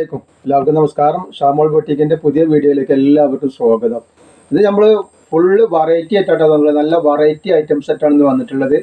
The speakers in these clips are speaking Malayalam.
എല്ലാവർക്കും നമസ്കാരം. ഷാമോൾ ബൊട്ടീക്കിന്റെ പുതിയ വീഡിയോയിലേക്ക് എല്ലാവർക്കും സ്വാഗതം. ഇത് നമ്മൾ ഫുള്ള് വെറൈറ്റി ആയിട്ടാണ് വന്നുള്ളത് നല്ല വെറൈറ്റി ഐറ്റംസ് ആയിട്ടാണ് ഇന്ന് വന്നിട്ടുള്ളത്.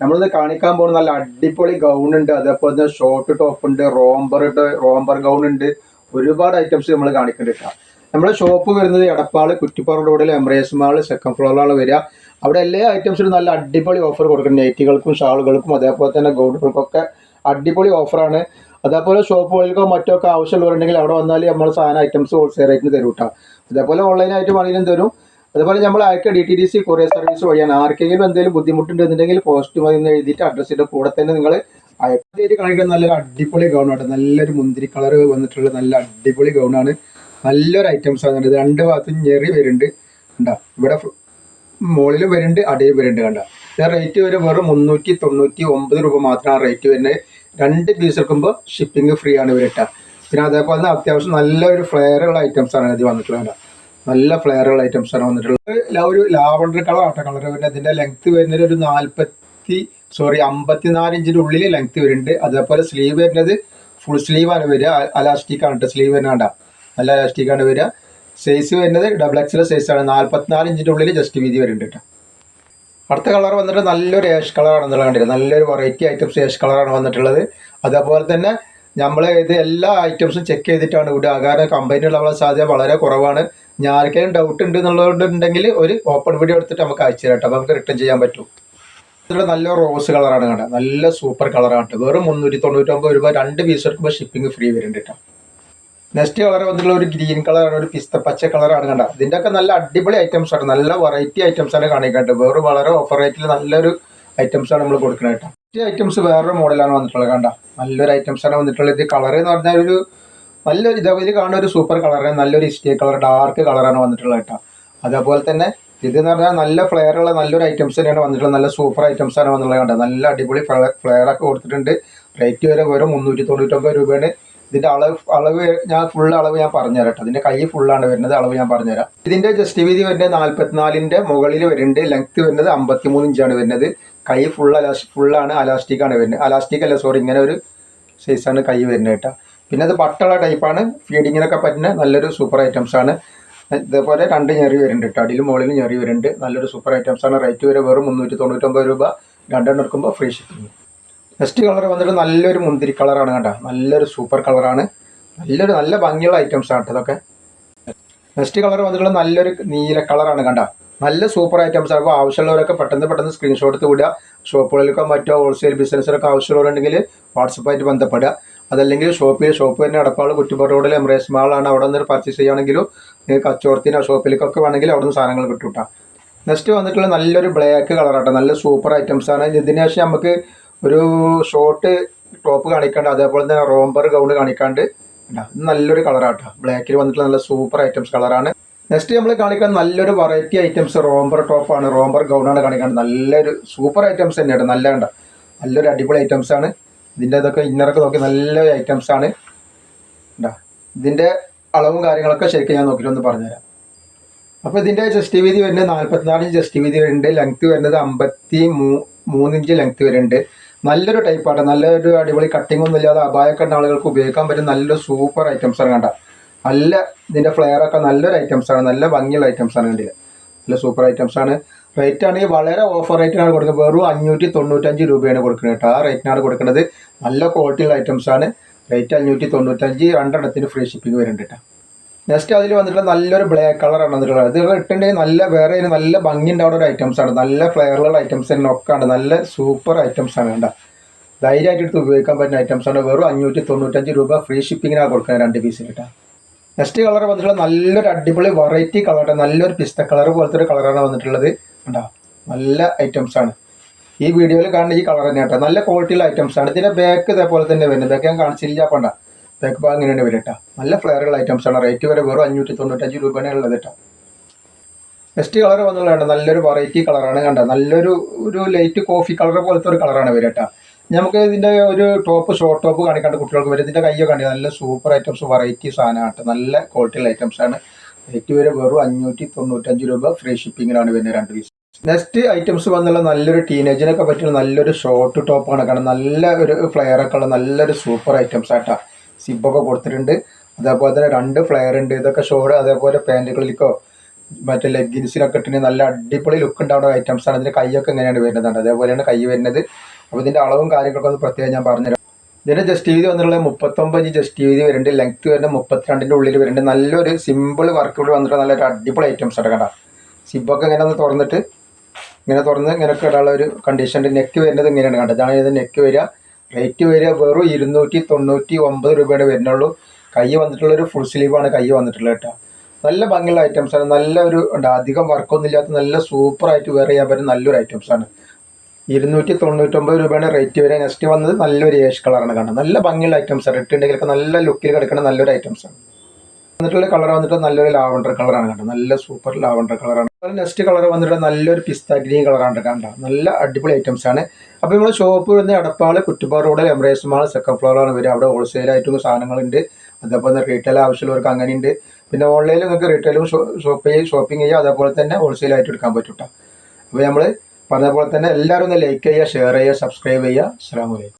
നമ്മളിത് കാണിക്കാൻ പോകുന്ന നല്ല അടിപൊളി ഗൗൺ ഉണ്ട്. അതേപോലെ തന്നെ ഷോർട്ട് ടോപ്പ് ഉണ്ട് റോംബർ റോംബർ ഗൗൺ ഉണ്ട്. ഒരുപാട് ഐറ്റംസ് നമ്മൾ കാണിക്കുന്നുണ്ട് നമ്മുടെ ഷോപ്പ് വരുന്നത് എടപ്പാൾ കുറ്റിപ്പാറ റോഡിൽ എംബ്രേസ് മാൾ സെക്കൻഡ് ഫ്ലോറിലാണ് വരിക. അവിടെ എല്ലാ ഐറ്റംസിനും നല്ല അടിപൊളി ഓഫർ കൊടുക്കുന്നുണ്ട്. നൈറ്റികൾക്കും ഷാളുകൾക്കും അതേപോലെ തന്നെ ഗൗണുകൾക്കൊക്കെ അടിപൊളി ഓഫറാണ് അതേപോലെ ഷോപ്പുകളിലേക്കോ മറ്റോ ഒക്കെ ആവശ്യമുള്ളവരുണ്ടെങ്കിൽ അവിടെ വന്നാൽ നമ്മൾ സാധനം ഐറ്റംസ് ഹോൾസെയിൽ റേറ്റിന് തരും കേട്ടോ അതേപോലെ ഓൺലൈനായിട്ട് വേണമെങ്കിലും തരും. അതുപോലെ നമ്മൾ അയക്കുക D T D C courier service വഴിയാണ്. ആർക്കെങ്കിലും എന്തെങ്കിലും ബുദ്ധിമുട്ടുണ്ടെന്നുണ്ടെങ്കിൽ പോസ്റ്റ് മതി എഴുതിയിട്ട് അഡ്രസ്സിന്റെ കൂടെ തന്നെ നിങ്ങൾ അയക്കായിട്ട് കാണിക്കുന്ന നല്ലൊരു അടിപൊളി ഗൗണാണ് നല്ലൊരു മുന്തിരി കളർ വന്നിട്ടുള്ള നല്ല അടിപൊളി ഗൗണാണ് നല്ലൊരു ഐറ്റംസ് ആണ് ഇത്. രണ്ട് ഭാഗത്തും ഞെറി വരുന്നുണ്ട്. കണ്ടോ? ഇവിടെ മുകളിൽ വരുന്നുണ്ട് അടിയിൽ വരുന്നുണ്ട് കണ്ട? റേറ്റ് വരെ വെറും മുന്നൂറ്റി തൊണ്ണൂറ്റി ഒമ്പത് രൂപ മാത്രമാണ് റേറ്റ് വരുന്നത്. രണ്ട് പീസ് എടുക്കുമ്പോൾ ഷിപ്പിംഗ് ഫ്രീ ആണ് ഇവരിട്ട പിന്നെ അതേപോലെ തന്നെ അത്യാവശ്യം നല്ലൊരു ഫ്ലെയറുള്ള ഐറ്റംസ് ആണ് ഇത് വന്നിട്ടുള്ളത്. നല്ല ഫ്ലെയറുള്ള ഐറ്റംസ് ആണ് വന്നിട്ടുള്ളത്. ഒരു ലാവണ്ടർ കളർ ആട്ടോ കളർ പിന്നെ അതിന്റെ ലെങ്ത് വരുന്നത് ഒരു നാൽപ്പത്തി സോറി അമ്പത്തിനാല് ഇഞ്ചിന്റെ ഉള്ളിൽ ലെങ്ത് വരുന്നുണ്ട്. അതേപോലെ സ്ലീവ് വരുന്നത് ഫുൾ സ്ലീവ് ആണ് വരിക. അലാസ്റ്റിക് ആണ് കേട്ടോ സ്ലീവ് വരുന്ന കണ്ട. നല്ല അലാസ്റ്റിക് ആണ് വരിക. സൈസ് വരുന്നത് ഡബിൾ എക്സ് സൈസ് ആണ്. നാൽപ്പത്തിനാല് ഇഞ്ചിന്റെ ഉള്ളിൽ ജസ്റ്റ് വീതി വരുന്നുണ്ട് കേട്ടോ. അടുത്ത കളർ വന്നിട്ട് നല്ലൊരു ഏഷ് കളറാണ് നിങ്ങൾ കണ്ടിരുന്നത്. നല്ലൊരു വെറൈറ്റി ഐറ്റംസ് ഏഷ് കളറാണ് വന്നിട്ടുള്ളത്. അതേപോലെ തന്നെ നമ്മൾ ഇത് എല്ലാ ഐറ്റംസും ചെക്ക് ചെയ്തിട്ടാണ് ഇവിടെ കാരണം കമ്പനിയിലുള്ള സാധ്യത വളരെ കുറവാണ്. ഞാൻ ആർക്കെങ്കിലും ഡൗട്ട് ഉണ്ട് എന്നുള്ളതുണ്ടെങ്കിൽ ഒരു ഓപ്പൺ വീഡിയോ എടുത്തിട്ട് നമുക്ക് അയച്ചു തരാം കേട്ടോ. അപ്പോൾ നമുക്ക് റിട്ടേൺ ചെയ്യാൻ പറ്റും. ഇതിലുള്ള നല്ല റോസ് കളറാണ് കണ്ട നല്ല സൂപ്പർ കളറാണ് കേട്ടോ. വെറും മുന്നൂറ്റി തൊണ്ണൂറ്റൊമ്പത് രൂപ രണ്ട് പീസ് എടുക്കുമ്പോൾ ഷിപ്പിംഗ് ഫ്രീ വരുന്നുണ്ട് കേട്ടോ. നെക്സ്റ്റ് കളർ വന്നിട്ടുള്ള ഒരു ഗ്രീൻ കളറാണ് ഒരു പിസ്ത പച്ച കളറാണ് കണ്ട? ഇതിന്റെ ഒക്കെ നല്ല അടിപൊളി ഐറ്റംസ് ആണ്. നല്ല വെറൈറ്റി ഐറ്റംസ് ആണ് കാണിക്കേണ്ടത് വേറെ വളരെ ഓഫർ റേറ്റിൽ നല്ലൊരു ഐറ്റംസ് ആണ് നമ്മൾ കൊടുക്കുന്നത് കേട്ടോ. ഈ ഐറ്റംസ് വേറൊരു മോഡലാണ് വന്നിട്ടുള്ളത് കണ്ട? നല്ലൊരു ഐറ്റംസ് ആണ് വന്നിട്ടുള്ളത്. ഇത് കളർ എന്ന് പറഞ്ഞാൽ ഒരു നല്ലൊരു ഇതേപോലെ കാണുന്ന ഒരു സൂപ്പർ കളറാണ് നല്ലൊരു ഇസ്റ്റേ കളർ ഡാർക്ക് കളറാണ് വന്നിട്ടുള്ളത് കേട്ടോ. അതേപോലെ തന്നെ ഇത് എന്ന് പറഞ്ഞാൽ നല്ല ഫ്ലെയർ ഉള്ള നല്ലൊരു ഐറ്റംസ് തന്നെയാണ് വന്നിട്ടുള്ളത്. നല്ല സൂപ്പർ ഐറ്റംസ് ആണ് വന്നിട്ടുള്ളത് കണ്ടോ? നല്ല അടിപൊളി ഫ്ലെയർ ഒക്കെ കൊടുത്തിട്ടുണ്ട്. റേറ്റ് വരെ വെറും മുന്നൂറ്റി തൊണ്ണൂറ്റൊമ്പത് രൂപയാണ്. ഇതിന്റെ അളവ് അളവ് ഞാൻ ഫുൾ അളവ് ഞാൻ പറഞ്ഞുതരാം കേട്ടോ ഇതിന്റെ കൈ ഫുള്ളാണ് വരുന്നത് അളവ് ഞാൻ പറഞ്ഞുതരാം. ഇതിന്റെ ജസ്റ്റ് വീതി വരുന്നത് നാല്പത്തിനാലിന്റെ മുകളിൽ വരുന്നുണ്ട് ലെങ്ത് വരുന്നത് അമ്പത്തിമൂന്ന് ഇഞ്ചാണ് വരുന്നത്. കൈ ഫുൾ അലാസ്റ്റിക് ഫുള്ളാണ് അലാസ്റ്റിക് ആണ് വരുന്നത്. അലാസ്റ്റിക് അല്ല സോറി ഇങ്ങനെ ഒരു സൈസാണ് കൈ വരുന്നത് കേട്ടോ പിന്നെ അത് പട്ടുള്ള ടൈപ്പാണ് ഫീഡിങ്ങിനൊക്കെ പറ്റുന്ന നല്ലൊരു സൂപ്പർ ഐറ്റംസ് ആണ്. ഇതേപോലെ രണ്ട് ഞെറി വരുന്നുണ്ട് കേട്ടോ അടിയിലും മുകളിലും ഞെറി വരുന്നുണ്ട്. നല്ലൊരു സൂപ്പർ ഐറ്റംസ് ആണ്. റേറ്റ് വരെ വെറും മുന്നൂറ്റി തൊണ്ണൂറ്റൊമ്പത് രൂപ. രണ്ടെണ്ണം എടുക്കുമ്പോൾ ഫ്രീ ഷിപ്പിംഗ് നെക്സ്റ്റ് കളർ വന്നിട്ട് നല്ലൊരു മുന്തിരി കളറാണ് കണ്ട? നല്ലൊരു സൂപ്പർ കളറാണ് നല്ലൊരു നല്ല ഭംഗിയുള്ള ഐറ്റംസ് ആണ് ഇതൊക്കെ. നെക്സ്റ്റ് കളർ വന്നിട്ടുള്ള നല്ലൊരു നീല കളറാണ് കണ്ട? നല്ല സൂപ്പർ ഐറ്റംസ് ആണ്. അപ്പോൾ ആവശ്യമുള്ളവരൊക്കെ പെട്ടെന്ന് പെട്ടെന്ന് സ്ക്രീൻഷോട്ട് എടുത്ത് വിടുക. ഷോപ്പുകളിലൊക്കെ മറ്റോ ഹോൾസെയിൽ ബിസിനസ്സിലൊക്കെ ആവശ്യമുള്ളവരുണ്ടെങ്കിൽ വാട്സപ്പായിട്ട് ബന്ധപ്പെടുക. അതല്ലെങ്കിൽ ഷോപ്പിൽ ഷോപ്പ് തന്നെ അടപ്പാൾ കുറ്റിപ്പാറ റോഡിൽ എംബ്രേസ് മാളാണ് അവിടെ നിന്ന് പർച്ചേസ് ചെയ്യുകയാണെങ്കിലും നിങ്ങൾക്ക് കച്ചവടത്തിനോ ഷോപ്പിലേക്കൊക്കെ വേണമെങ്കിൽ അവിടെ നിന്ന് സാധനങ്ങൾ കിട്ടും നെക്സ്റ്റ് വന്നിട്ടുള്ള നല്ലൊരു ബ്ലാക്ക് കളറാട്ടോ നല്ല സൂപ്പർ ഐറ്റംസ് ആണ്. ഇതിന് ശേഷം നമുക്ക് ഒരു ഷോർട്ട് ടോപ്പ് കാണിക്കാണ്ട് അതേപോലെ തന്നെ റോംബർ ഗൗൺ കാണിക്കാണ്ട്. നല്ലൊരു കളറാട്ടോ ബ്ലാക്കിൽ വന്നിട്ടുള്ള നല്ല സൂപ്പർ ഐറ്റംസ് കളറാണ് നെക്സ്റ്റ് നമ്മൾ കാണിക്കാൻ നല്ലൊരു വെറൈറ്റി ഐറ്റംസ് റോംബർ ടോപ്പാണ് റോംബർ ഗൗണാണ് കാണിക്കാണ്ട്. നല്ലൊരു സൂപ്പർ ഐറ്റംസ് തന്നെയാണ് നല്ല കണ്ട? നല്ലൊരു അടിപൊളി ഐറ്റംസ് ആണ്. ഇതിന്റെ ഇതൊക്കെ ഇന്നറൊക്കെ നോക്കി നല്ല ഐറ്റംസ് ആണ്. ഇതാ, ഇതിന്റെ അളവും കാര്യങ്ങളൊക്കെ ശരിക്കും ഞാൻ നോക്കിയിട്ട് ഒന്ന് പറഞ്ഞുതരാം. അപ്പോൾ ഇതിന്റെ ജസ്റ്റ് വീതി വരുന്നത് നാൽപ്പത്തിനാല് ഇഞ്ച് ജസ്റ്റ് വീതി വരുന്നുണ്ട്. ലെങ്ത് വരുന്നത് അമ്പത്തി മൂ മൂന്നിഞ്ച് ലെങ്ത് വരുന്നുണ്ട്. നല്ലൊരു ടൈപ്പാണ് നല്ലൊരു അടിപൊളി കട്ടിംഗ് ഒന്നും ഇല്ലാതെ അപായൊക്കെ ഉള്ള ആളുകൾക്ക് ഉപയോഗിക്കാൻ പറ്റുന്ന നല്ലൊരു സൂപ്പർ ഐറ്റംസ് ആണ് കണ്ട. നല്ല ഇതിന്റെ ഫ്ലെയർ ഒക്കെ നല്ലൊരു ഐറ്റംസ് ആണ്. നല്ല ഭംഗിയുള്ള ഐറ്റംസ് ആണ് കണ്ടില്ല നല്ല സൂപ്പർ ഐറ്റംസ് ആണ്. റേറ്റ് ആണെങ്കിൽ വളരെ ഓഫർ റേറ്റിനാണ് കൊടുക്കുന്നത്. വെറും അഞ്ഞൂറ്റി തൊണ്ണൂറ്റഞ്ച് രൂപയാണ് കൊടുക്കുന്നത് കേട്ടോ. ആ റേറ്റിനാണ് കൊടുക്കുന്നത്. നല്ല ക്വാളിറ്റിയുള്ള ഐറ്റംസ് ആണ്. റേറ്റ് അഞ്ഞൂറ്റി തൊണ്ണൂറ്റഞ്ച് രണ്ടെണ്ണത്തിന് ഫ്രീ ഷിപ്പിംഗ് വരുന്നുണ്ട് കേട്ടോ. നെക്സ്റ്റ് അതിൽ വന്നിട്ടുള്ള നല്ലൊരു ബ്ലാക്ക് കളറാണ് വന്നിട്ടുള്ളത് ഇത് ഇട്ടുണ്ടെങ്കിൽ നല്ല വേറെ നല്ല ഭംഗി ഉണ്ടാവുന്ന ഒരു ഐറ്റംസ് ആണ്. നല്ല ഫ്ലെയറുള്ള ഐറ്റംസ് തന്നെ ഒക്കെ ഉണ്ട്. നല്ല സൂപ്പർ ഐറ്റംസ് ആണ് വേണ്ട ധൈര്യമായിട്ട് എടുത്ത് ഉപയോഗിക്കാൻ പറ്റുന്ന ഐറ്റംസ് ആണ്. വെറും അഞ്ഞൂറ്റി തൊണ്ണൂറ്റഞ്ച് രൂപ ഫ്രീ ഷിപ്പിങ്ങിനാണ് കൊടുക്കുന്നത് രണ്ട് പീസിന് കേട്ടോ നെക്സ്റ്റ് കളർ വന്നിട്ടുള്ള നല്ലൊരു അടിപൊളി വെറൈറ്റി കളറാണ് നല്ലൊരു പിസ്ത കളർ പോലത്തെ ഒരു കളറാണ് വന്നിട്ടുള്ളത് കണ്ടോ. നല്ല ഐറ്റംസ് ആണ്. ഈ വീഡിയോയിൽ കാണുന്ന ഈ കളർ തന്നെ കേട്ടോ നല്ല ക്വാളിറ്റിയുള്ള ഐറ്റംസ് ആണ്. ഇതിന്റെ ബാക്ക് ഇതേപോലെ തന്നെ വരുന്നത് ബാക്ക് ഞാൻ കാണിച്ചില്ല പണ്ട ബാക്ക് ഭാഗം ഇങ്ങനെയാണ് വരിക കേട്ടോ. നല്ല ഐറ്റംസ് ആണ്. റേറ്റ് വരെ വെറും അഞ്ഞൂറ്റി തൊണ്ണൂറ്റഞ്ച് രൂപയാണ് ഉള്ളത് കേട്ടോ. നെക്സ്റ്റ് കളർ വന്നുള്ളതാണ് നല്ലൊരു വെറൈറ്റി കളറാണ് കണ്ട? നല്ലൊരു ഒരു ലൈറ്റ് കോഫി കളർ പോലത്തെ ഒരു കളറാണ് വരിക കേട്ടോ. നമുക്ക് ഇതിന്റെ ഒരു ടോപ്പ് ഷോർട്ട് ടോപ്പ് കാണിക്കാണ്ട് കുട്ടികൾക്ക് വരും. ഇതിന്റെ കയ്യൊക്കെ കണ്ടി നല്ല സൂപ്പർ ഐറ്റംസ് വെറൈറ്റി സാധനമാണ് നല്ല ക്വാളിറ്റിയുള്ള ഐറ്റംസ് ആണ്. റേറ്റ് വരെ വെറും അഞ്ഞൂറ്റി തൊണ്ണൂറ്റഞ്ച് രൂപ ഫ്രീ ഷിപ്പിങ്ങിലാണ് വരുന്നത് രണ്ട് പീസ് നെക്സ്റ്റ് ഐറ്റംസ് വന്നുള്ള നല്ലൊരു ടീനേജിനൊക്കെ പറ്റുന്ന നല്ലൊരു ഷോർട്ട് ടോപ്പാണ് കാരണം നല്ല ഒരു ഫ്ലെയറൊക്കെ ഉള്ള നല്ലൊരു സൂപ്പർ ഐറ്റംസ് ആട്ടാ സിബൊക്കെ കൊടുത്തിട്ടുണ്ട്. അതേപോലെ തന്നെ രണ്ട് ഫ്ലെയർ ഉണ്ട്. ഇതൊക്കെ ഷോർട്ട് അതേപോലെ പാന്റുകളിലേക്കോ മറ്റേ ലെഗിൻസിനൊക്കെ ഇട്ടിന് നല്ല അടിപൊളി ലുക്ക് ഉണ്ടാവുന്ന ഐറ്റംസ് ആണ്. ഇതിന്റെ കൈയൊക്കെ എങ്ങനെയാണ് വരുന്നതാണ് അതേപോലെയാണ് കൈ വരുന്നത്. അപ്പോൾ ഇതിന്റെ അളവും കാര്യങ്ങളൊക്കെ ഒന്ന് പ്രത്യേകം ഞാൻ പറഞ്ഞുതരാം. ഇതിന്റെ ജസ്റ്റ് വീതി വന്നിട്ടുള്ളത് മുപ്പത്തൊമ്പത് ജസ്റ്റ് വീതി വരുന്നുണ്ട്. ലെങ്ത് വരുന്നത് മുപ്പത്തിരണ്ടിന്റെ ഉള്ളിൽ വരുന്നുണ്ട്. നല്ലൊരു സിമ്പിൾ വർക്ക് ഇവിടെ വന്നിട്ട് നല്ലൊരു അടിപൊളി ഐറ്റംസ് ആണ് കേട്ടോ സിബൊക്കെ ഇങ്ങനെ ഒന്ന് തുറന്നിട്ട് ഇങ്ങനെ തുറന്ന് ഇങ്ങനെ ഇടാനുള്ള ഒരു കണ്ടീഷന്റെ നെക്ക് വരുന്നത് ഇങ്ങനെയാണ് കണ്ടത് ഇതാണ് ഇത് നെക്ക് വരിക. റേറ്റ് വരിക വെറും ഇരുന്നൂറ്റി തൊണ്ണൂറ്റി ഒമ്പത് രൂപയുടെ വരുന്നുള്ളൂ. കൈ വന്നിട്ടുള്ളൊരു ഫുൾ സ്ലീവാണ് കൈ വന്നിട്ടുള്ളത് കേട്ടോ. നല്ല ഭംഗിയുള്ള ഐറ്റംസ് ആണ്. നല്ല ഒരു അധികം വർക്കൊന്നും ഇല്ലാത്ത നല്ല സൂപ്പറായിട്ട് വെയർ ചെയ്യാൻ പറ്റുന്ന നല്ലൊരു ഐറ്റംസ് ആണ്. ഇരുന്നൂറ്റി തൊണ്ണൂറ്റൊമ്പത് രൂപയാണ് റേറ്റ് വരെ നെക്സ്റ്റ് വന്നത് നല്ലൊരു ഏഷ് കളറാണ് കാണുന്നത് നല്ല ഭംഗിയുള്ള ഐറ്റംസ് ആണ്. ഇട്ടുണ്ടെങ്കിലൊക്കെ നല്ല ലുക്കിൽ കിടക്കുന്ന നല്ലൊരു ഐറ്റംസ് ആണ്. വന്നിട്ടുള്ള കളർ വന്നിട്ട് നല്ലൊരു ലാവണ്ടർ കളറാണ് കണ്ടത്. നല്ല സൂപ്പർ ലാവണ്ടർ കളറാണ് അതുപോലെ നെക്സ്റ്റ് കളർ വന്നിട്ട് നല്ലൊരു പിസ്ത ഗ്രീൻ കളറാണ് കേട്ടോ നല്ല അടിപൊളി ഐറ്റംസ് ആണ്. അപ്പോൾ നമ്മൾ ഷോപ്പ് വരുന്ന എടപ്പാൾ കുറ്റുപാട് റോഡ് എംബ്രേസ് മാൾ സെക്കൻഡ് ഫ്ലോറാണ് വരിക. അവിടെ ഹോൾസെയിലായിട്ടും സാധനങ്ങളുണ്ട്. അതേപോലെ തന്നെ റീറ്റെയിൽ ആവശ്യമുള്ളവർക്ക് അങ്ങനെയുണ്ട്. പിന്നെ ഓൺലൈനിൽ നിങ്ങൾക്ക് റീറ്റെയിലും ഷോപ്പ് ഷോപ്പിംഗ് ചെയ്യുക അതേപോലെ തന്നെ ഹോൾസെയിലായിട്ട് എടുക്കാൻ പറ്റും കേട്ടോ അപ്പോൾ നമ്മൾ പറഞ്ഞ പോലെ തന്നെ എല്ലാവരും ഒന്ന് ലൈക്ക് ചെയ്യുക ഷെയർ ചെയ്യുക സബ്സ്ക്രൈബ് ചെയ്യുക. അസ്സാം വലൈക്കും